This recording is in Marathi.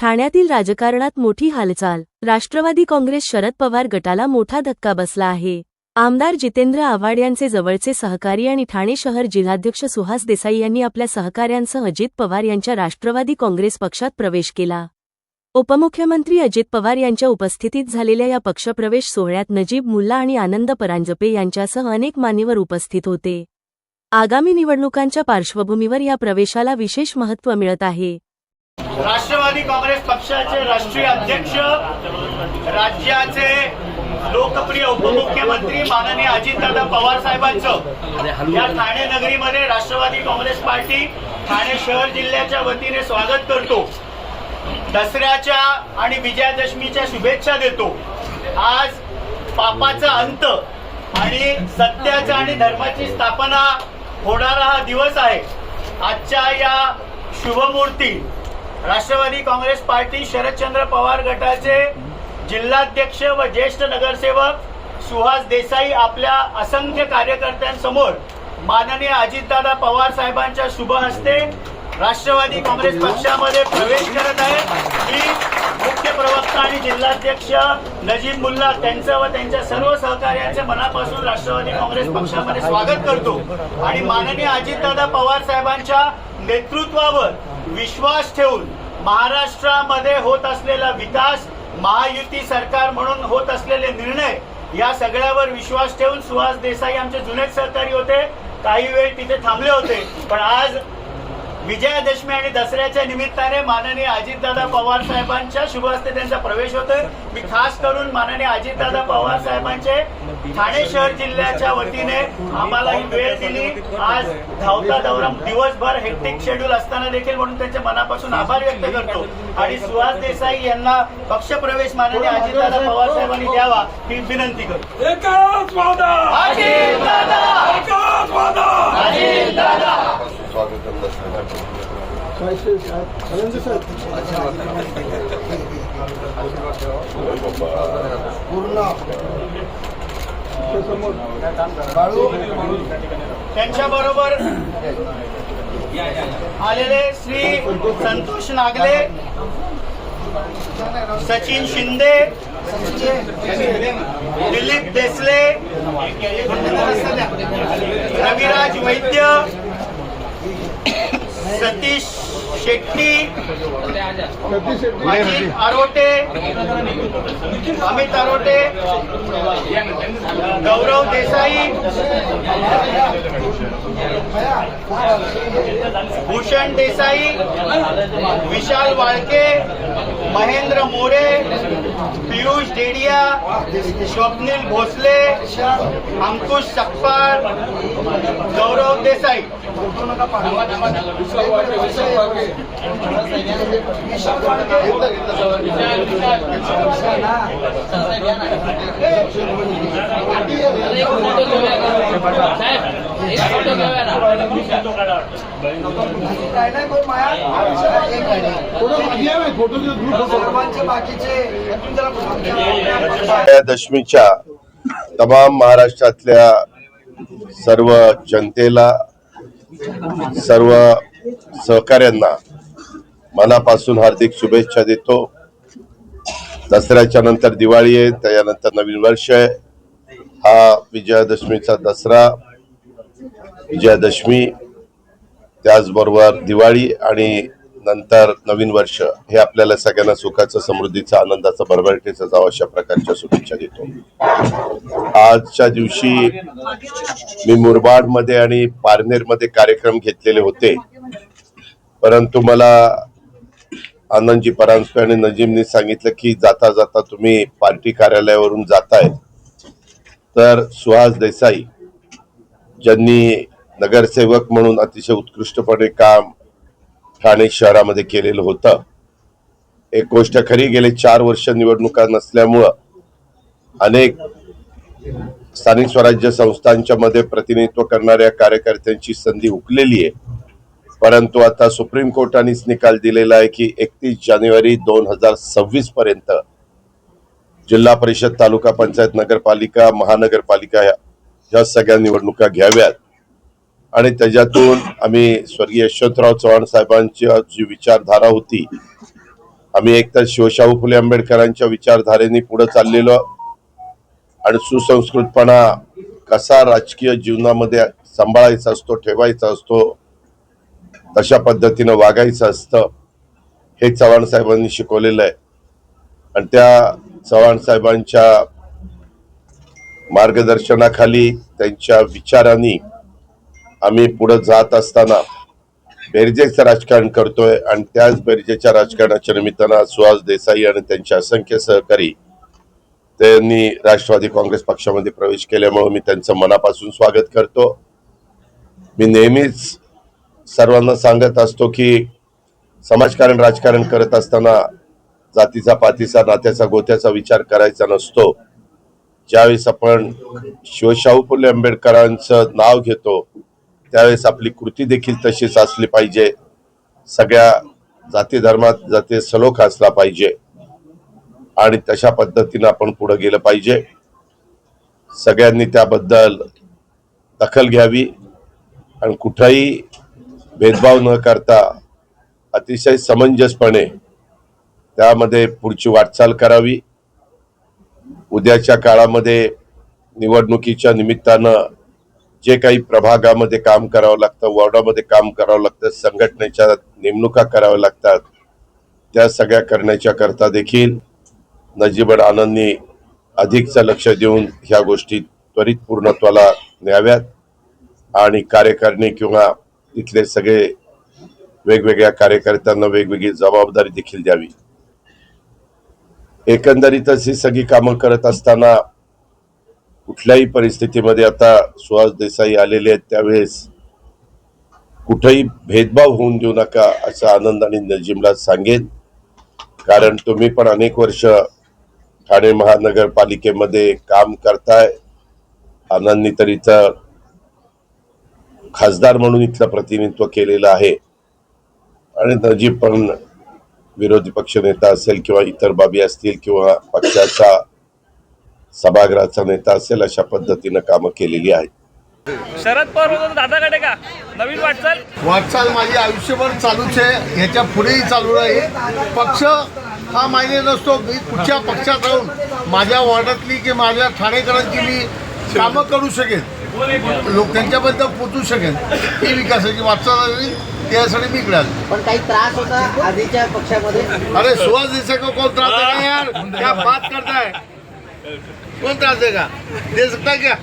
ठाण्यातील राजकारणात मोठी हालचाल. राष्ट्रवादी काँग्रेस शरद पवार गटाला मोठा धक्का बसला आहे. आमदार जितेंद्र आव्हाड यांचे जवळचे सहकारी आणि ठाणे शहर जिल्हाध्यक्ष सुहास देसाई यांनी आपल्या सहकाऱ्यांसह अजित पवार यांच्या राष्ट्रवादी काँग्रेस पक्षात प्रवेश केला. उपमुख्यमंत्री अजित पवार यांच्या उपस्थितीत झालेल्या या पक्षप्रवेश सोहळ्यात नजीब मुल्ला आणि आनंद परांजपे यांच्यासह अनेक मान्यवर उपस्थित होते. आगामी निवडणुकांच्या पार्श्वभूमीवर या प्रवेशाला विशेष महत्त्व मिळत आहे. राष्ट्रवादी काँग्रेस पक्षाचे राष्ट्रीय अध्यक्ष राज्याचे लोकप्रिय उपमुख्यमंत्री माननीय अजितदादा पवार साहेबांचं. या ठाणे नगरीमध्ये राष्ट्रवादी काँग्रेस पार्टी ठाणे शहर जिल्ह्याच्या वतीने स्वागत करतो. दसऱ्याच्या आणि विजयादशमीच्या शुभेच्छा देतो. आज पापाचा अंत आणि सत्याचा आणि धर्माची स्थापना होणारा हा दिवस आहे. आजच्या या शुभमूर्ती राष्ट्रवादी काँग्रेस पार्टी शरदचंद्र पवार गटाचे जिल्हाध्यक्ष व ज्येष्ठ नगरसेवक सुहास देसाई आपल्या असंख्य कार्यकर्त्यांसमोर माननीय अजितदादा पवार साहेबांच्या शुभ हस्ते राष्ट्रवादी काँग्रेस पक्षामध्ये प्रवेश करत आहे. मी मुख्य प्रवक्ता आणि जिल्हाध्यक्ष नजीब मुल्ला त्यांचं व त्यांच्या सर्व सहकार्यांचे मनापासून राष्ट्रवादी काँग्रेस पक्षामध्ये स्वागत करतो. आणि माननीय अजितदादा पवार साहेबांच्या नेतृत्वावर विश्वास ठेवून महाराष्ट्रामध्ये होत असलेला विकास महायुती सरकार म्हणून होत असलेले निर्णय या सगळ्यावर विश्वास ठेवून सुहास देसाई आमचे जुनेच सहकारी होते. काही वेळ तिथे थांबले होते. पण आज विजयादशमी आणि दसऱ्याच्या निमित्ताने माननीय अजितदादा पवार साहेबांच्या शुभ हस्ते त्यांचा प्रवेश होतोय. मी खास करून माननीय अजितदादा पवार साहेबांचे ठाणे शहर जिल्ह्याच्या वतीने आम्हाला ही वेळ दिली. आज धावता दौरा दिवसभर हेक्टिक शेड्यूल असताना देखील म्हणून त्यांच्या मनापासून आभार व्यक्त करतो. आणि सुहास देसाई यांना पक्षप्रवेश माननीय अजितदादा पवार साहेबांनी द्यावा ही विनंती करतो. अजितदादा त्यांच्या बरोबर आलेले श्री संतोष नागले सचिन शिंदे दिलीप देसले रविराज वैद्य सतीश शेट्टी अजित आरोटे अमित आरोटे गौरव देसाई भूषण देसाई विशाल वाळके महेंद्र मोरे पियुष डेडिया स्वप्नील भोसले अंकुश सकपाळ गौरव देसाई. दशमीच्या तमाम महाराष्ट्रातल्या सर्व जनतेला सर्व सहकाऱ्यांना मनापासून हार्दिक शुभेच्छा देतो. दसऱ्याच्या नंतर दिवाळी आहे त्याच्यानंतर नवीन वर्ष आहे. हा विजयादशमीचा दसरा विजयादशमी त्याचबरोबर दिवाळी आणि नंतर नवीन वर्ष हे आपल्याला सगळ्यांना सुखाचं समृद्धीचा आनंदाचा भरभराटीचा जावं अशा प्रकारच्या शुभेच्छा देतो. आजच्या दिवशी मी मुरबाडमध्ये आणि पारनेरमध्ये कार्यक्रम घेतलेले होते. परंतु मला आनंदजी परांजपे आणि नजीमनी सांगितलं की जाता जाता तुम्ही पार्टी कार्यालयावरून जाताय. तर सुहास देसाई ज्यांनी नगरसेवक म्हणून अतिशय उत्कृष्टपणे काम ठाणे शहरामध्ये केलेलं होतं. एक गोष्ट खरी गेले चार वर्ष निवडणुका नसल्यामुळं अनेक स्थानिक स्वराज्य संस्थांच्या मध्ये प्रतिनिधित्व करणाऱ्या कार्यकर्त्यांची संधी हुकलेली आहे. परंतु आता सुप्रीम कोर्टानेच निकाल दिलेला आहे की एकतीस जानेवारी दोन हजार सव्वीस पर्यंत जिल्हा परिषद तालुका पंचायत नगरपालिका महानगरपालिका ह्या सगळ्या निवडणुका घ्याव्यात. आणि त्याच्यातून आम्ही स्वर्गीय यशवंतराव चव्हाण साहेबांची जी विचारधारा होती आम्ही एकतर शिवशाहू फुले आंबेडकरांच्या विचारधारेने पुढे चाललेलो आणि सुसंस्कृतपणा कसा राजकीय जीवनामध्ये सांभाळायचा असतो ठेवायचा असतो तशा पद्धतीनं वागायचं असतं हे चव्हाण साहेबांनी शिकवलेलं आहे. आणि त्या चव्हाण साहेबांच्या मार्गदर्शनाखाली त्यांच्या विचारांनी आम्ही पुढे जात असताना बेरजेचं राजकारण करतोय आणि त्याच बेरजेच्या राजकारणाच्या निमित्तानं सुहास देसाई आणि त्यांचे असंख्य सहकारी त्यांनी राष्ट्रवादी काँग्रेस पक्षामध्ये प्रवेश केल्यामुळे मी त्यांचं मनापासून स्वागत करतो. मी नेहमीच सर्वांना सांगत असतो की समाजकारण राजकारण करत असताना जातीचा पातीचा नात्याचा गोत्याचा विचार करायचा नसतो. ज्यावेळेस आपण शिवशाहू फुले आंबेडकरांचं नाव घेतो त्यावेळेस आपली कृती देखील तशीच असली पाहिजे. सगळ्या जाती धर्मात जाती सलोख असला पाहिजे. आणि तशा पद्धतीनं आपण पुढे गेलं पाहिजे. सगळ्यांनी त्याबद्दल दखल घ्यावी. आणि कुठलाही भेदभाव न करता अतिशय समंजसपणे त्यामध्ये पुढची वाटचाल करावी. उद्याच्या काळामध्ये निवडणुकीच्या निमित्तानं जे काही प्रभागामध्ये काम करावं लागतं वॉर्डामध्ये काम करावं लागतं संघटनेच्या नेमणुका कराव्या लागतात त्या सगळ्या करण्याच्या करता देखील नजीबड आनंदनी अधिकचं लक्ष देऊन ह्या गोष्टी त्वरित पूर्णत्वाला न्याव्यात आणि कार्यकारिणी किंवा तिथले सगळे वेगवेगळ्या कार्यकर्त्यांना वेगवेगळी जबाबदारी देखील द्यावी. एकंदरीतच ही सगळी कामं करत असताना कुठल्याही परिस्थितीमध्ये आता सुहास देसाई आलेले आहेत त्यावेळेस कुठेही भेदभाव होऊन देऊ नका असं आनंद आणि नजीमला सांगेन. कारण तुम्ही पण अनेक वर्ष ठाणे महानगरपालिकेमध्ये काम करताय. आनंदनी तर इथं खासदार म्हणून इथलं प्रतिनिधित्व केलेलं आहे. आणि नजीब पण विरोधी पक्ष नेता असेल किंवा इतर बाबी असतील किंवा पक्षाचा सभागृहाचा नेता असेल अशा पद्धतीनं कामं केलेली आहेत. शरद पवार दादाकडे का? नवीन वाटचाल? वाटचाल माझी आयुष्यभर चालूच आहे. ह्याच्या पुढेही चालू राहील. पक्ष हा मायने नसतो. मी कुठच्या पक्षात राहून माझ्या वॉर्डातली की माझ्या ठाणेकरांची मी कामं करू शकेन. लोक त्यांच्यापर्यंत पोचू शकेन. ही विकासाची वाटचाल आहे त्यासाठी मी इकडे आलो. पण काही त्रास होता आधीच्या पक्षामध्ये? अरे सुहास देसाई को कौन त्रास यार क्या बात करता है कौन त्रास देगा दे सकता है क्या